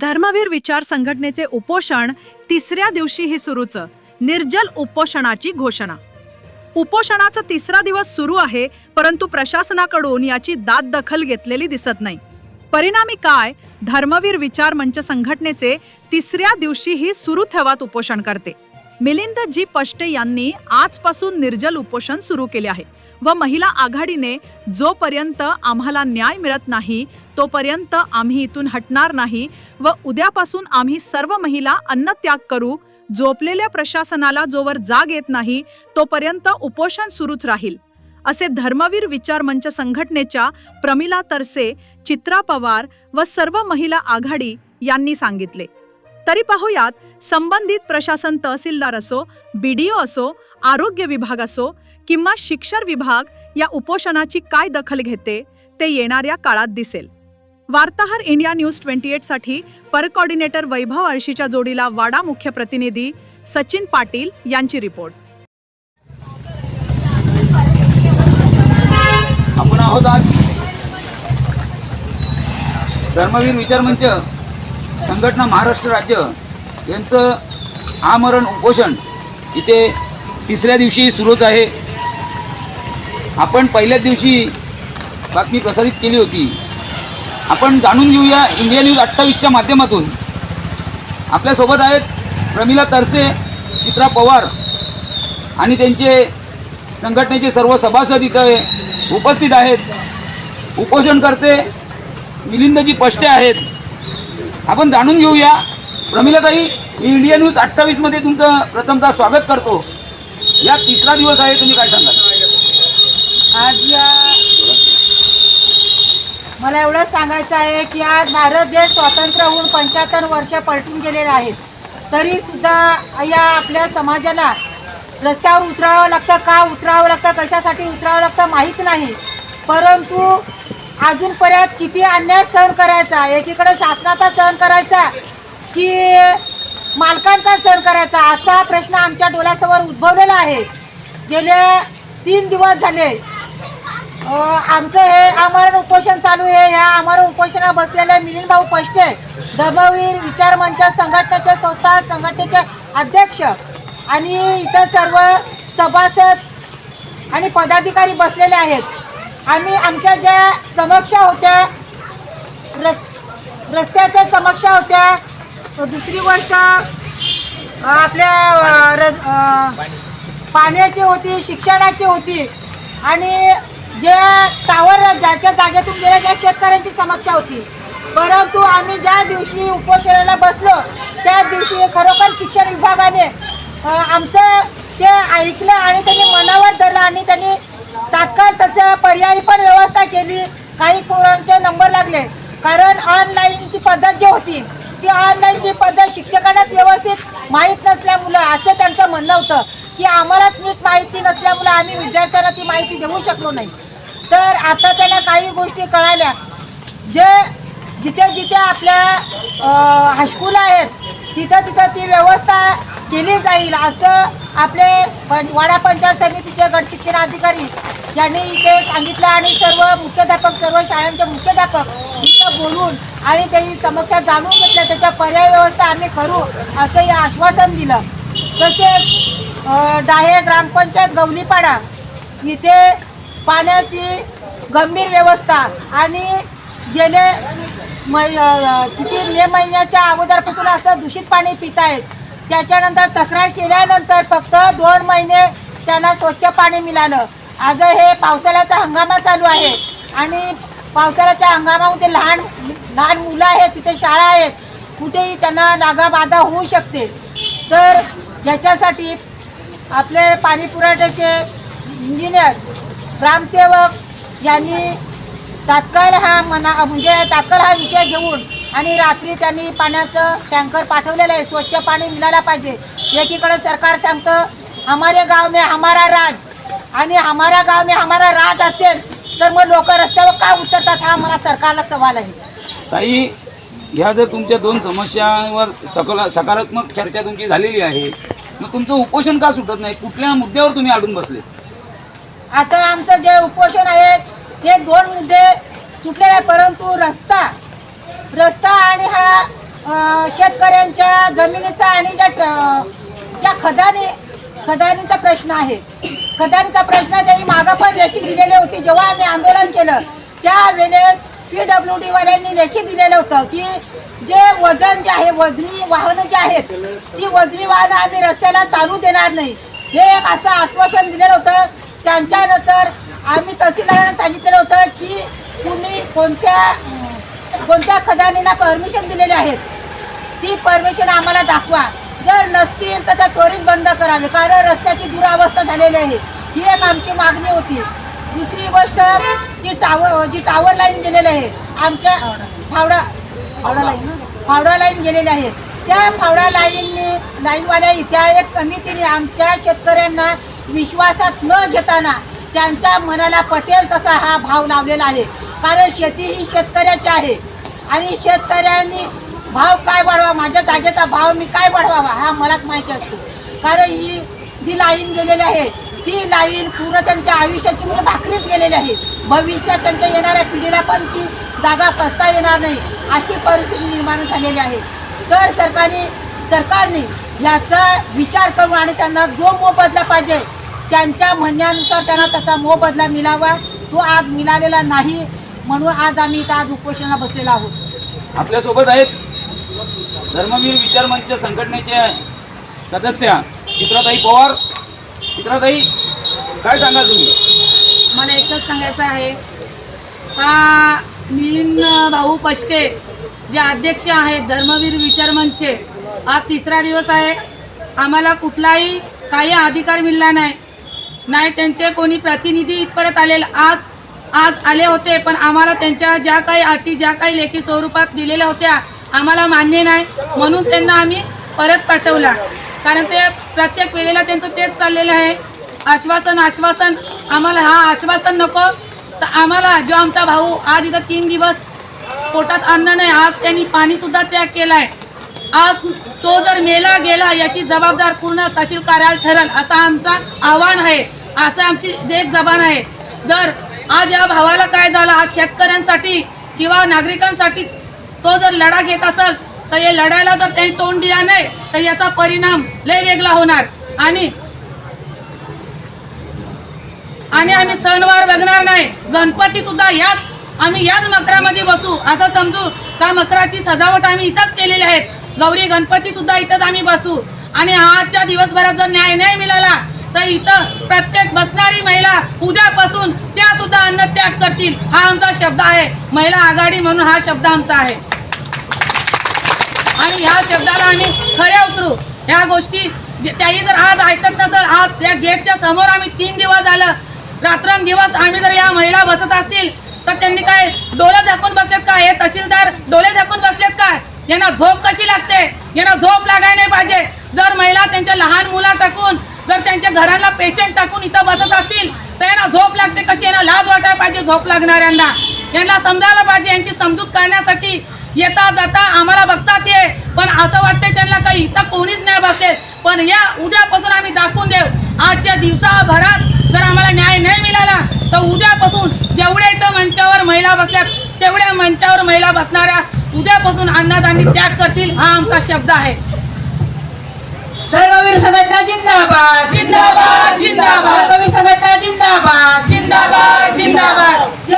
धर्मवीर विचार संघटनेचे उपोषण तिसऱ्या दिवशीही सुरूच निर्जल उपोषणाची घोषणा. उपोषणाचा तिसरा दिवस सुरू आहे परंतु प्रशासनाकडून याची दाद दखल घेतलेली दिसत नाही. परिणामी काय धर्मवीर विचार मंच संघटनेचे तिसऱ्या दिवशीही सुरू ठेवात उपोषण करते. मिलिंद जी पष्टे यांनी आजपासून निर्जल उपोषण सुरू केले आहे व महिला आघाडीने जोपर्यंत आम्हाला न्याय मिळत नाही तोपर्यंत आम्ही इथून हटणार नाही व उद्यापासून आम्ही सर्व महिला अन्नत्याग करू झोपलेल्या प्रशासनाला जोवर जाग येत नाही तोपर्यंत उपोषण सुरूच राहील असे धर्मवीर विचार मंच संघटनेच्या प्रमिला तरसे चित्रा पवार व सर्व महिला आघाडी यांनी सांगितले. तरी पाहूयात संबंधित प्रशासन तहसीलदार असो बीडीओ असो आरोग्य विभाग असो किंवा शिक्षण विभाग या उपोषणाची काय दखल घेते ते येणाऱ्या काळात दिसेल. वार्ताहर इंडिया न्यूज ट्वेंटी एटसाठी वैभव आळशीच्या जोडीला वाडा मुख्य प्रतिनिधी सचिन पाटील यांची रिपोर्ट. आपण आहोत आज धर्मवीर विचार मंच. संघटना महाराष्ट्र राज्य यांचं आमरण उपोषण इथे तिसऱ्या दिवशी सुरूच आहे. आपण पहिल्याच दिवशी बातमी प्रसारित केली होती. आपण जाणून घेऊया इंडिया न्यूज अठ्ठावीसच्या माध्यमातून. आपल्यासोबत आहेत प्रमिला तरसे चित्रा पवार आणि त्यांचे संघटनेचे सर्व सभासद इथं उपस्थित आहेत. उपोषण करते मिलिंदजी पष्टे आहेत. आपण जाणून घेऊया. प्रमिलाताई मी इंडिया न्यूज अठ्ठावीसमध्ये तुमचं प्रथमतः स्वागत करतो. या तिसरा दिवस आहे तुम्ही काय सांगाल? आज या मला एवढंच सांगायचं आहे की आज भारत देश स्वातंत्र्य होऊन पंच्याहत्तर वर्ष पलटून गेलेले आहेत. तरीसुद्धा या आपल्या समाजाला रस्त्यावर उतरावं लागतं का उतरावं लागतं कशासाठी उतरावं लागतं माहीत नाही. परंतु अजूनपर्यंत किती अन्याय सहन करायचा? एकीकडे शासनाचा सहन करायचा की मालकांचा सहन करायचा? असा प्रश्न आमच्या डोळ्यासमोर उद्भवलेला आहे. गेले तीन दिवस झाले. आमचं हे आमरण उपोषण चालू आहे. ह्या आमरण उपोषणा बसलेले मिलिंद भाऊ पष्टे धर्मवीर विचार मंच संघटनेचे संस्था संघटनेचे अध्यक्ष आणि इतर सर्व सभासद आणि पदाधिकारी बसलेले आहेत. आम्ही आमच्या ज्या समक्षा होत्या रस रस्त्याच्या समक्षा होत्या दुसरी गोष्ट आपल्या रस- पाण्याची होती शिक्षणाची होती आणि जे टावर ज्याच्या जागेतून गेल्या त्या शेतकऱ्यांची समक्षा होती. परंतु आम्ही ज्या दिवशी उपोषणाला बसलो त्या दिवशी खरोखर शिक्षण विभागाने आमचं ते ऐकलं आणि त्यांनी मनावर धरलं आणि त्यांनी तात्काळ तसं पर्यायी पण व्यवस्था केली. काही पोरांचे नंबर लागले. कारण ऑनलाईनची पद्धत जी होती ती ऑनलाईनची पद्धत शिक्षकांनाच व्यवस्थित माहीत नसल्यामुळं असं त्यांचं म्हणणं होतं की आम्हालाच नीट माहिती नसल्यामुळं आम्ही विद्यार्थ्यांना ती माहिती देऊ शकलो नाही. तर आता त्यांना काही गोष्टी कळाल्या. जे जिथे जिथे आपल्या हायस्कूल आहेत तिथं तिथं ती व्यवस्था केली जाईल असं आपले पं वाडा पंचायत समितीचे गटशिक्षण अधिकारी यांनी इथे सांगितलं आणि सर्व मुख्याध्यापक सर्व शाळांचे मुख्याध्यापक इथं बोलून आणि त्याही समक्षा जाणून घेतल्या त्याच्या पर्याय व्यवस्था आम्ही करू असंही आश्वासन दिलं. तसेच डाहे ग्रामपंचायत गवलीपाडा इथे पाण्याची गंभीर व्यवस्था आणि गेले मै किती मे महिन्याच्या अगोदरपासून असं दूषित पाणी पित आहेत त्याच्यानंतर तक्रार केल्यानंतर फक्त दोन महिने त्यांना स्वच्छ पाणी मिळालं. आज हे पावसाळ्याचा हंगामा चालू आहे. आणि पावसाळ्याच्या हंगामामध्ये लहान लहान मुलं आहेत तिथे शाळा आहेत. कुठेही त्यांना नागाबाधा होऊ शकते. तर याच्यासाठी आपले पाणी पुरवठ्याचे इंजिनियर ग्रामसेवक यांनी तात्काळ हा मना म्हणजे तात्काळ हा विषय घेऊन आणि रात्री त्यांनी पाण्याचं टँकर पाठवलेलं आहे. स्वच्छ पाणी मिळायला पाहिजे. एकीकडे सरकार सांगतं हमारे गाव में हमारा राज. आणि हमारा गाव में हमारा राज असेल तर मग लोक रस्त्यावर का उतरतात हा मला सरकारला सवाल आहे. ताई ह्या जर तुमच्या दोन समस्यांवर सकल सकारात्मक चर्चा तुमची झालेली आहे मग तुमचं उपोषण का सुटत नाही? कुठल्या मुद्द्यावर तुम्ही अडून बसले? आता आमचं जे उपोषण आहे ते दोन मुद्दे सुटलेले आहे परंतु रस्ता रस्ता आणि हा शेतकऱ्यांच्या जमिनीचा आणि ज्या ज्या खदानी खदानीचा प्रश्न आहे. खदानीचा प्रश्न त्यांनी मागं पण लेखी दिलेली होती. जेव्हा आम्ही आंदोलन केलं त्यावेळेस पी डब्ल्यू डी वाल्यांनी लेखी दिलेलं होतं की जे वजन जे आहे वजनी वाहनं जे आहेत ती वजनी वाहनं आम्ही रस्त्याला चालू देणार नाही. हे एक असं आश्वासन दिलेलं होतं. त्यांच्यानंतर आम्ही तहसीलदारांना सांगितलेलं होतं की तुम्ही कोणत्या कोणत्या खदानीला परमिशन दिलेले आहेत? ती परमिशन आम्हाला दाखवा. जर नसतील तर त्या त्वरित बंद करावे कारण रस्त्याची दुरावस्था झालेली आहे. ही एक आमची मागणी होती. दुसरी गोष्ट जी टावर जी टावर लाईन गेलेली आहे आमच्या फावडा फावडा लाईन फावडा लाईन गेलेली आहे. त्या फावडा लाईनने लाईनवाल्या त्या एक समितीने आमच्या शेतकऱ्यांना विश्वासात न घेताना त्यांच्या मनाला पटेल तसा हा भाव लावलेला आहे. कारण शेती ही शेतकऱ्याची आहे. आणि शेतकऱ्यांनी भाव काय वाढवा माझ्या जागेचा भाव मी काय वाढवावा हा मलाच माहिती असतो. कारण ही जी लाईन गेलेली आहे ती लाईन पूर्ण त्यांच्या आयुष्याची म्हणजे भाकरीच गेलेली आहे. भविष्यात त्यांच्या येणाऱ्या पिढीला पण ती जागा कसता येणार नाही अशी परिस्थिती निर्माण झालेली आहे. तर सरकारने सरकारने याचा विचार करून आणि त्यांना जो मोबदला पाहिजे त्यांच्या म्हणण्यानुसार त्यांना त्याचा मोबदला मिळावा. तो आज मिळालेला नाही म्हणून आज आम्ही इथं आज उपोषणाला बसलेलो आहोत. आपल्यासोबत आहेत धर्मवीर विचार मंच संघटनेचे सदस्य चित्राताई पवार. चित्राताई काय सांगाल तुम्ही? मला एकच सांगायचं आहे. हा मिलिंद भाऊ पष्टे जे अध्यक्ष आहेत धर्मवीर विचार मंचचे हा तिसरा दिवस आहे. आम्हाला कुठलाही काही अधिकार मिळाला नाही. नाही त्यांचे कोणी प्रतिनिधी इथपर्यंत आलेले. आज आज आले होते पण आम्हाला त्यांच्या ज्या काही अटी ज्या काही लेखी स्वरूपात दिलेल्या होत्या आम्हाला मान्य नाही. म्हणून त्यांना आम्ही परत पाठवला. कारण ते प्रत्येक वेळेला त्यांचं तेच चाललेलं आहे. आश्वासन आश्वासन. आम्हाला हा आश्वासन नको. तर आम्हाला जो आमचा भाऊ आज इथं तीन दिवस पोटात अन्न नाही आज त्यांनी पाणीसुद्धा त्याग केलाय. आज तो जर मेला गेला याची जबाबदार पूर्ण तहसील कार्यालय ठरल असा आमचा आव्हान आहे. असं आमची जे एक जबान आहे. जर आज या भावाला काय झालं? आज शेतकऱ्यांसाठी किंवा नागरिकांसाठी तो जर लढा घेत असेल तर हे लढायला जर त्यांनी तोंड दिला नाही तर याचा परिणाम लय वेगळा होणार. आणि आणि आम्ही सणवार बघणार नाही. गणपती सुद्धा याच आम्ही याच मकरामध्ये बसू. असं समजू का मकराची सजावट आम्ही इथंच केलेली आहेत? गौरी गणपती सुद्धा इथंच आम्ही बसू. आणि आजच्या दिवसभरात जर न्याय नाही मिळाला तर इथं प्रत्येक बसणारी महिला उद्यापासून त्या सुद्धा अन्न त्याग करतील. हा आमचा शब्द आहे. महिला आघाडी म्हणून हा शब्द आमचा आहे. आणि ह्या शब्दाला आम्ही खऱ्या उतरू. ह्या गोष्टी त्याही जर आज ऐकत नसेल आज त्या गेटच्या समोर आम्ही तीन दिवस झालं. रात्रंदिवस आम्ही जर या महिला बसत असतील तर त्यांनी काय डोळे झाकून बसलेत काय हे तहसीलदार डोळे झाकून बसलेत काय यांना झोप कशी लागते? यांना झोप लागायला नाही पाहिजे. जर महिला त्यांच्या लहान मुला टाकून जर त्यांच्या घरांना पेशंट टाकून इथं बसत असतील तर यांना झोप लागते कशी? यांना लाज वाटायला पाहिजे झोप लागणाऱ्यांना. यांना समजायला पाहिजे यांची समजूत करण्यासाठी येता जाता आम्हाला बघतात ये पण असं वाटतंय त्यांना काही इथं कोणीच नाही बसले पण या उद्यापासून आम्ही दाखवून देऊ. आजच्या दिवसाभरात जर आम्हाला न्याय नाही मिळाला तर उद्यापासून जेवढ्या इथं मंचावर महिला बसल्यात तेवढ्या मंचावर महिला बसणाऱ्या उद्यापासून अन्नदानी त्याग करतील हा आमचा शब्द आहे. धर्मवीर संघटना जिंदाबाद. जिंदाबाद जिंदाबाद. धर्मवीर संघटना जिंदाबाद. जिंदाबाद जिंदाबाद.